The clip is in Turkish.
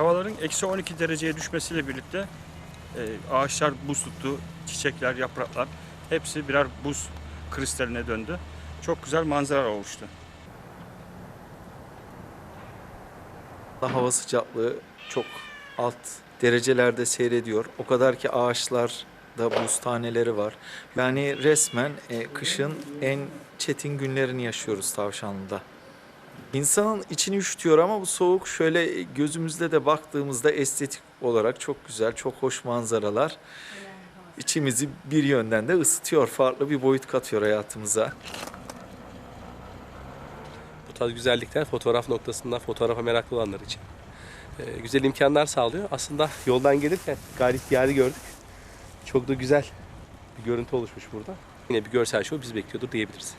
Havaların eksi 12 dereceye düşmesiyle birlikte e, ağaçlar buz tuttu, çiçekler, yapraklar hepsi birer buz kristaline döndü. Çok güzel manzara oluştu. Hava sıcaklığı çok alt derecelerde seyrediyor. O kadar ki ağaçlar da buz taneleri var. Yani resmen e, kışın en çetin günlerini yaşıyoruz Tavşanlı'da. İnsanın içini üşütüyor ama bu soğuk şöyle gözümüzde de baktığımızda estetik olarak çok güzel, çok hoş manzaralar. İçimizi bir yönden de ısıtıyor, farklı bir boyut katıyor hayatımıza. Bu tarz güzellikler fotoğraf noktasında fotoğrafa meraklı olanlar için e, güzel imkanlar sağlıyor. Aslında yoldan gelirken gayet diyarı gördük. Çok da güzel bir görüntü oluşmuş burada. Yine bir görsel show bizi bekliyordur diyebiliriz.